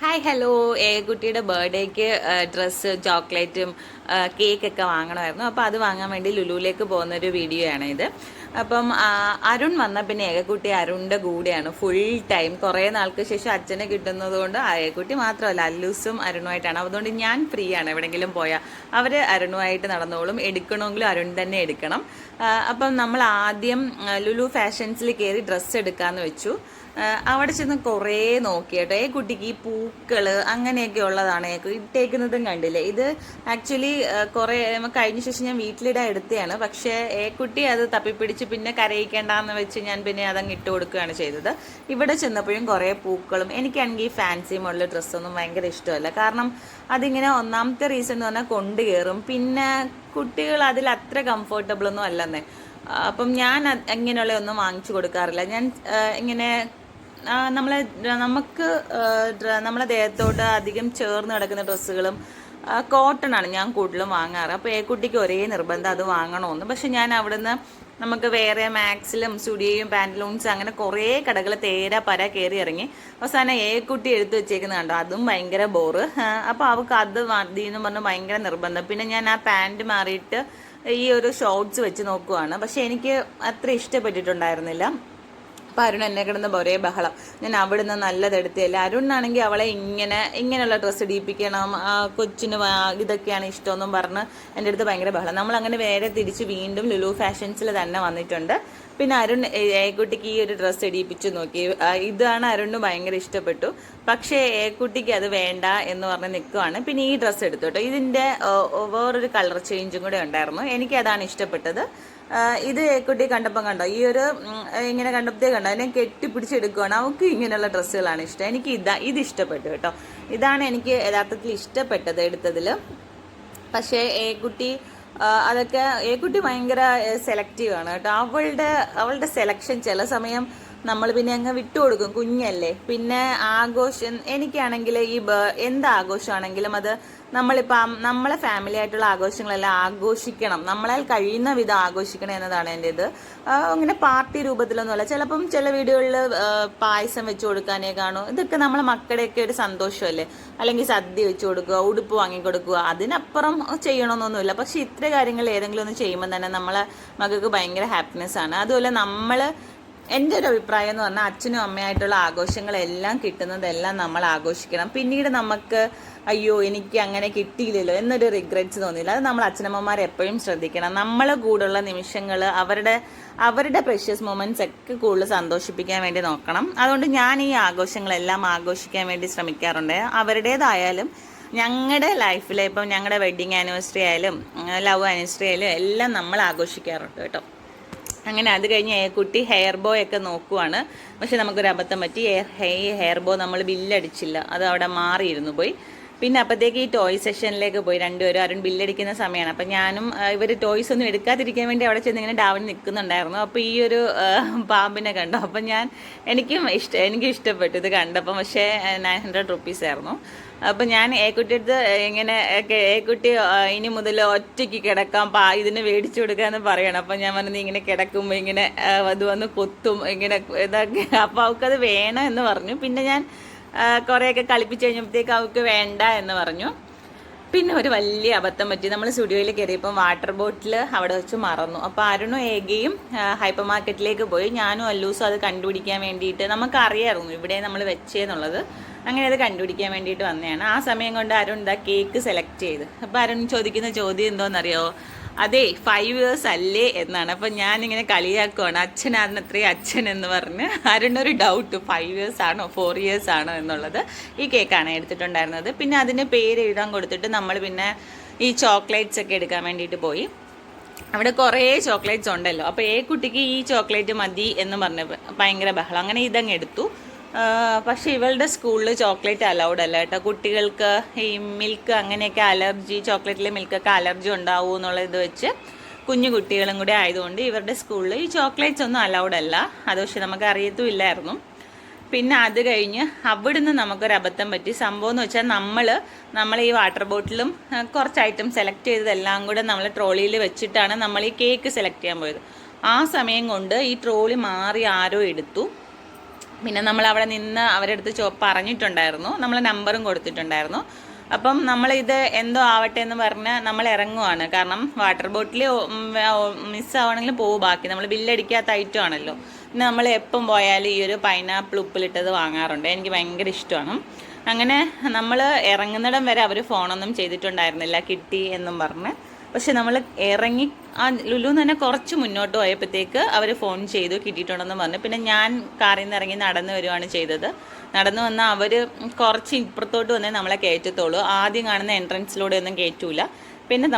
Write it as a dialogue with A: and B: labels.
A: Hi hello കുട്ടിയുടെ ബർത്ത്ഡേക്ക് dress ചോക്ലേറ്റും കേക്കൊക്കെ വാങ്ങണമായിരുന്നു. അപ്പോൾ അത് വാങ്ങാൻ വേണ്ടി ലുലുവിലേക്ക് പോകുന്നൊരു വീഡിയോ ആണ് ഇത് അപ്പം അരുൺ വന്ന പിന്നെ ഏകക്കുട്ടി അരുണിന്റെ കൂടെയാണ് ഫുൾ ടൈം കുറേ നാൾക്ക് ശേഷം അച്ഛനെ കിട്ടുന്നത് കൊണ്ട് ആ ഏകുട്ടി മാത്രമല്ല അല്ലൂസും അരുണുമായിട്ടാണ്. അതുകൊണ്ട് ഞാൻ ഫ്രീ ആണ് എവിടെയെങ്കിലും പോയാൽ അവർ അരുണുമായിട്ട് നടന്നോളും. എടുക്കണമെങ്കിലും അരുൺ തന്നെ എടുക്കണം. അപ്പം നമ്മൾ ആദ്യം ലുലു ഫാഷൻസിൽ കയറി ഡ്രസ്സ് എടുക്കാമെന്ന് വെച്ചു. അവിടെ ചെന്ന് കുറേ നോക്കി ഈ കുട്ടിക്ക് ഈ പൂക്കൾ അങ്ങനെയൊക്കെ ഉള്ളതാണ് ഇട്ടേക്കുന്നതും കണ്ടില്ലേ? ഇത് ആക്ച്വലി കുറേ കഴിഞ്ഞ ശേഷം ഞാൻ വീട്ടിലിടാൻ എടുത്തതാണ്. പക്ഷേ ഏ കുട്ടി അത് തപ്പിപ്പിടിച്ച് പിന്നെ കരയിക്കേണ്ടെന്ന് വെച്ച് ഞാൻ പിന്നെ അതങ്ങ് ഇട്ട് കൊടുക്കുകയാണ് ചെയ്തത്. ഇവിടെ ചെന്നപ്പോഴും കുറേ പൂക്കളും എനിക്കാണെങ്കിൽ ഈ ഫാൻസി മോഡൽ ഡ്രസ്സൊന്നും ഭയങ്കര ഇഷ്ടമല്ല. കാരണം അതിങ്ങനെ ഒന്നാമത്തെ റീസൺ എന്ന് പറഞ്ഞാൽ കൊണ്ടു കയറും. പിന്നെ കുട്ടികൾ അതിൽ അത്ര കംഫർട്ടബിൾ ഒന്നും അല്ലെന്നേ. അപ്പം ഞാൻ ഇങ്ങനെയുള്ള ഒന്നും വാങ്ങിച്ചു കൊടുക്കാറില്ല. ഞാൻ ഇങ്ങനെ നമ്മളെ നമുക്ക് നമ്മളെ ദേഹത്തോട്ട് അധികം ചേർന്ന് കിടക്കുന്ന ഡ്രസ്സുകളും കോട്ടൺ ആണ് ഞാൻ കൂടുതലും വാങ്ങാറ്. അപ്പോൾ ഏ കുട്ടിക്ക് ഒരേ നിർബന്ധം അത് വാങ്ങണമെന്ന് പക്ഷെ ഞാൻ അവിടുന്ന് നമുക്ക് വേറെ മാക്സിലും സ്റ്റുഡിയോയും പാന്റലൂൺസ് അങ്ങനെ കുറേ കടകൾ തേര പര കയറി ഇറങ്ങി. അവസാനം ഏ കുട്ടി എടുത്തു വെച്ചേക്കുന്നത് കണ്ടോ? അതും ഭയങ്കര ബോറ് അപ്പോൾ അവൾക്ക് അത് മതി എന്ന് പറഞ്ഞ് ഭയങ്കര നിർബന്ധം. പിന്നെ ഞാൻ ആ പാന്റ് മാറിയിട്ട് ഈ ഒരു ഷോർട്സ് വെച്ച് നോക്കുവാണ്. പക്ഷെ എനിക്ക് അത്ര ഇഷ്ടപ്പെട്ടിട്ടുണ്ടായിരുന്നില്ല. അപ്പം അരുൺ എന്നെ കിടന്ന് ഒരേ ബഹളം. ഞാൻ അവിടുന്ന് നല്ലത് എടുത്തില്ല. അരുണാണെങ്കിൽ അവളെ ഇങ്ങനെ ഇങ്ങനെയുള്ള ഡ്രസ്സ് ഇടിയിപ്പിക്കണം ആ, കൊച്ചിന് ഇതൊക്കെയാണ് ഇഷ്ടമെന്നും പറഞ്ഞ് എന്റെ അടുത്ത് ഭയങ്കര ബഹളം. നമ്മൾ അങ്ങനെ വേറെ തിരിച്ച് വീണ്ടും ലുലു ഫാഷൻസിൽ തന്നെ വന്നിട്ടുണ്ട്. പിന്നെ അരുൺ ഏക്കുട്ടിക്ക് ഈ ഒരു ഡ്രസ്സ് ഇടിയിപ്പിച്ച് നോക്കി. ഇതാണ് അരുണിന് ഭയങ്കര ഇഷ്ടപ്പെട്ടു. പക്ഷേ ഏക്കുട്ടിക്ക് അത് വേണ്ട എന്ന് പറഞ്ഞ് നിൽക്കുവാണ് പിന്നെ ഈ ഡ്രസ്സ് എടുത്തു കേട്ടോ ഇതിന്റെ വേറൊരു കളർ ചേഞ്ചും കൂടെ ഉണ്ടായിരുന്നു. എനിക്ക് അതാണ് ഇഷ്ടപ്പെട്ടത്. ഇത് കുട്ടി കണ്ടപ്പം കണ്ടോ? ഈ ഒരു ഇങ്ങനെ കണ്ടപ്പോഴത്തേ കണ്ടോ? അതിനെ കെട്ടിപ്പിടിച്ചെടുക്കുകയാണ് അവൾക്ക് ഇങ്ങനെയുള്ള ഡ്രസ്സുകളാണ് ഇഷ്ടം. എനിക്ക് ഇതാ ഇത് ഇഷ്ടപ്പെട്ടു കേട്ടോ. ഇതാണ് എനിക്ക് യഥാർത്ഥത്തിൽ ഇഷ്ടപ്പെട്ടത് എടുത്തതിൽ പക്ഷേ ഏക്കുട്ടി ആ, അതൊക്കെ ഏക്കുട്ടി ഭയങ്കര സെലക്റ്റീവ് ആണ് കേട്ടോ. അവളുടെ അവളുടെ സെലക്ഷൻ ചില സമയം നമ്മൾ പിന്നെ അങ്ങ് വിട്ടുകൊടുക്കും കുഞ്ഞല്ലേ? പിന്നെ ആഘോഷം എനിക്കാണെങ്കിൽ ഈ എന്ത് ആഘോഷമാണെങ്കിലും അത് നമ്മളിപ്പം നമ്മളെ ഫാമിലി ആയിട്ടുള്ള ആഘോഷങ്ങളെല്ലാം ആഘോഷിക്കണം. നമ്മളാൽ കഴിയുന്ന വിധം ആഘോഷിക്കണം എന്നതാണ് എന്റെ ഇത്. അങ്ങനെ പാർട്ടി രൂപത്തിലൊന്നുമല്ല. ചിലപ്പം ചില വീടുകളിൽ പായസം വെച്ച് കൊടുക്കാനേ കാണൂ. ഇതൊക്കെ നമ്മളെ മക്കളുടെയൊക്കെ ഒരു സന്തോഷമല്ലേ? അല്ലെങ്കിൽ സദ്യ വെച്ച് കൊടുക്കുക ഉടുപ്പ് വാങ്ങിക്കൊടുക്കുക അതിനപ്പുറം ചെയ്യണമെന്നൊന്നുമില്ല. പക്ഷെ ഇത്ര കാര്യങ്ങൾ ഏതെങ്കിലും ഒന്ന് ചെയ്യുമ്പോൾ തന്നെ നമ്മളെ മകൾക്ക് ഭയങ്കര ഹാപ്പിനെസ് ആണ്. അതുപോലെ നമ്മൾ എന്റെ ഒരു അഭിപ്രായം എന്ന് പറഞ്ഞാൽ അച്ഛനും അമ്മയായിട്ടുള്ള ആഘോഷങ്ങളെല്ലാം കിട്ടുന്നതെല്ലാം നമ്മൾ ആഘോഷിക്കണം. പിന്നീട് നമുക്ക് അയ്യോ എനിക്ക് അങ്ങനെ കിട്ടിയില്ലല്ലോ എന്നൊരു റിഗ്രറ്റ്സ് തോന്നിയില്ല അത് നമ്മൾ അച്ഛനമ്മമാർ എപ്പോഴും ശ്രദ്ധിക്കണം. നമ്മളെ കൂടുള്ള നിമിഷങ്ങൾ അവരുടെ അവരുടെ പ്രഷ്യസ് മൊമെന്റ്സ് ഒക്കെ കൂടുതൽ സന്തോഷിപ്പിക്കാൻ വേണ്ടി നോക്കണം. അതുകൊണ്ട് ഞാൻ ഈ ആഘോഷങ്ങളെല്ലാം ആഘോഷിക്കാൻ വേണ്ടി ശ്രമിക്കാറുണ്ട്. അവരുടേതായാലും ഞങ്ങളുടെ ലൈഫിൽ ഇപ്പം ഞങ്ങളുടെ വെഡ്ഡിങ് ആനിവേഴ്സറി ആയാലും ലവ് ആനിവേഴ്സറി ആയാലും എല്ലാം നമ്മൾ ആഘോഷിക്കാറുണ്ട് കേട്ടോ. അങ്ങനെ അത് കഴിഞ്ഞ് കുട്ടി ഹെയർ ബോ ഒക്കെ നോക്കുവാണ്. പക്ഷെ നമുക്കൊരു അബദ്ധം പറ്റി ഹെയർ ബോ നമ്മൾ ബില്ലടിച്ചില്ല അത് അവിടെ മാറിയിരുന്നു പോയി. പിന്നെ അപ്പോഴത്തേക്ക് ഈ ടോയ് സെഷനിലേക്ക് പോയി രണ്ടുപേരും അരുൺ ബില്ലടിക്കുന്ന സമയമാണ് അപ്പം ഞാനും ഇവർ ടോയ്സ് ഒന്നും എടുക്കാതിരിക്കാൻ വേണ്ടി അവിടെ ചെന്ന് ഇങ്ങനെ ഡാവിന് നിൽക്കുന്നുണ്ടായിരുന്നു. അപ്പോൾ ഈ ഒരു പാമ്പിനെ കണ്ടു. അപ്പം ഞാൻ എനിക്കും ഇഷ്ട എനിക്കും ഇഷ്ടപ്പെട്ടു ഇത് കണ്ടപ്പം. പക്ഷേ നയൻ ഹൺഡ്രഡ് റുപ്പീസ് ആയിരുന്നു. അപ്പം ഞാൻ ഏ കുട്ടിയെടുത്ത് ഇങ്ങനെ ഏക്കുട്ടി ഇനി മുതൽ ഒറ്റയ്ക്ക് കിടക്കാം പാ ഇതിന് മേടിച്ചു കൊടുക്കാന്ന് പറയണം. അപ്പം ഞാൻ പറഞ്ഞു ഇങ്ങനെ കിടക്കുമ്പോൾ ഇങ്ങനെ അത് വന്ന് കൊത്തും ഇങ്ങനെ ഇതൊക്കെ. അപ്പോൾ അവൾക്കത് വേണം എന്ന് പറഞ്ഞു. പിന്നെ ഞാൻ കുറേയൊക്കെ കളിപ്പിച്ച് കഴിഞ്ഞപ്പോഴത്തേക്ക് അവൾക്ക് വേണ്ട എന്ന് പറഞ്ഞു. പിന്നെ ഒരു വലിയ അബദ്ധം പറ്റി. നമ്മൾ സ്റ്റുഡിയോയിൽ കയറിയപ്പം വാട്ടർ ബോട്ടിൽ അവിടെ വെച്ച് മറന്നു. അപ്പോൾ അരുണും ഏകയും ഹൈപ്പർ മാർക്കറ്റിലേക്ക് പോയി. ഞാനും അല്ലൂസും അത് കണ്ടുപിടിക്കാൻ വേണ്ടിയിട്ട് നമുക്കറിയായിരുന്നു ഇവിടെ നമ്മൾ വെച്ചേന്നുള്ളത്. അങ്ങനെ അത് കണ്ടുപിടിക്കാൻ വേണ്ടിയിട്ട് വന്നതാണ്. ആ സമയം കൊണ്ട് അരുൺ ഇതാ കേക്ക് സെലക്ട് ചെയ്ത്. അപ്പോൾ അരുൺ ചോദിക്കുന്ന ചോദ്യം എന്തോന്നറിയോ? അതെ ഫൈവ് ഇയേഴ്സ് അല്ലേ എന്നാണ്. അപ്പം ഞാനിങ്ങനെ കളിയാക്കുവാണ്. അച്ഛനായിരുന്നു അത്രയും അച്ഛൻ എന്ന് പറഞ്ഞ്. അരുണൊരു ഡൗട്ട് ഫൈവ് ഇയേഴ്സ് ആണോ? ഫോർ ഇയേഴ്സ് ആണോ എന്നുള്ളത് ഈ കേക്കാണ് എടുത്തിട്ടുണ്ടായിരുന്നത്. പിന്നെ അതിന് പേര് എഴുതാൻ കൊടുത്തിട്ട് നമ്മൾ പിന്നെ ഈ ചോക്ലേറ്റ്സ് ഒക്കെ എടുക്കാൻ വേണ്ടിയിട്ട് പോയി. അവിടെ കുറേ ചോക്ലേറ്റ്സ് ഉണ്ടല്ലോ. അപ്പോൾ ഏ കുട്ടിക്ക് ഈ ചോക്ലേറ്റ് മതി എന്ന് പറഞ്ഞ് ഭയങ്കര ബഹളം. അങ്ങനെ ഇതങ്ങ് എടുത്തു. പക്ഷേ ഇവളുടെ സ്കൂളിൽ ചോക്ലേറ്റ് അലൗഡ് അല്ല കേട്ടോ. കുട്ടികൾക്ക് ഈ മിൽക്ക് അങ്ങനെയൊക്കെ അലർജി ചോക്ലേറ്റിലെ മിൽക്കൊക്കെ അലർജി ഉണ്ടാവും എന്നുള്ള ഇത് വെച്ച് കുഞ്ഞു കുട്ടികളും കൂടെ ആയതുകൊണ്ട് ഇവരുടെ സ്കൂളിൽ ഈ ചോക്ലേറ്റ്സ് ഒന്നും അലൗഡ് അല്ല. അത് പക്ഷെ നമുക്ക് അറിയത്തുമില്ലായിരുന്നു. പിന്നെ അത് കഴിഞ്ഞ് അവിടുന്ന് നമുക്കൊരു അബദ്ധം പറ്റി. സംഭവം എന്ന് വെച്ചാൽ നമ്മൾ നമ്മൾ ഈ വാട്ടർ ബോട്ടിലും കുറച്ച് ഐറ്റം സെലക്ട് ചെയ്തതെല്ലാം കൂടെ നമ്മൾ ട്രോളിയിൽ വെച്ചിട്ടാണ് നമ്മൾ ഈ കേക്ക് സെലക്ട് ചെയ്യാൻ പോയത്. ആ സമയം കൊണ്ട് ഈ ട്രോളി മാറി ആരോ എടുത്തു. പിന്നെ നമ്മൾ അവിടെ നിന്ന് അവരുടെ അടുത്ത് ചോ പറഞ്ഞിട്ടുണ്ടായിരുന്നു. നമ്മൾ നമ്പറും കൊടുത്തിട്ടുണ്ടായിരുന്നു. അപ്പം നമ്മളിത് എന്തോ ആവട്ടെ എന്ന് പറഞ്ഞ് നമ്മൾ ഇറങ്ങുവാണ്. കാരണം വാട്ടർ ബോട്ടിൽ മിസ്സാവണമെങ്കിൽ പോകും ബാക്കി. നമ്മൾ ബില്ലടിക്കാത്ത ഐറ്റം ആണല്ലോ. പിന്നെ നമ്മൾ എപ്പം പോയാലും ഈ ഒരു പൈനാപ്പിൾ ഉപ്പിലിട്ടത് വാങ്ങാറുണ്ട്. എനിക്ക് ഭയങ്കര ഇഷ്ടമാണ്. അങ്ങനെ നമ്മൾ ഇറങ്ങുന്നിടം വരെ അവർ ഫോണൊന്നും ചെയ്തിട്ടുണ്ടായിരുന്നില്ല. കിട്ടി എന്നും പറഞ്ഞ്. പക്ഷെ നമ്മൾ ഇറങ്ങി ആ ലുലു തന്നെ കുറച്ച് മുന്നോട്ട് പോയപ്പോഴത്തേക്ക് അവർ ഫോൺ ചെയ്തു കിട്ടിയിട്ടുണ്ടെന്ന് പറഞ്ഞു. പിന്നെ ഞാൻ കാറിൽ നിന്ന് ഇറങ്ങി നടന്നു വരുവാണ് ചെയ്തത്. നടന്നു വന്നാൽ അവർ കുറച്ച് ഇപ്പുറത്തോട്ട് വന്നേ നമ്മളെ കയറ്റത്തുള്ളൂ. ആദ്യം കാണുന്ന എൻട്രൻസിലൂടെ ഒന്നും കയറ്റൂല. പിന്നെ നമ്മൾ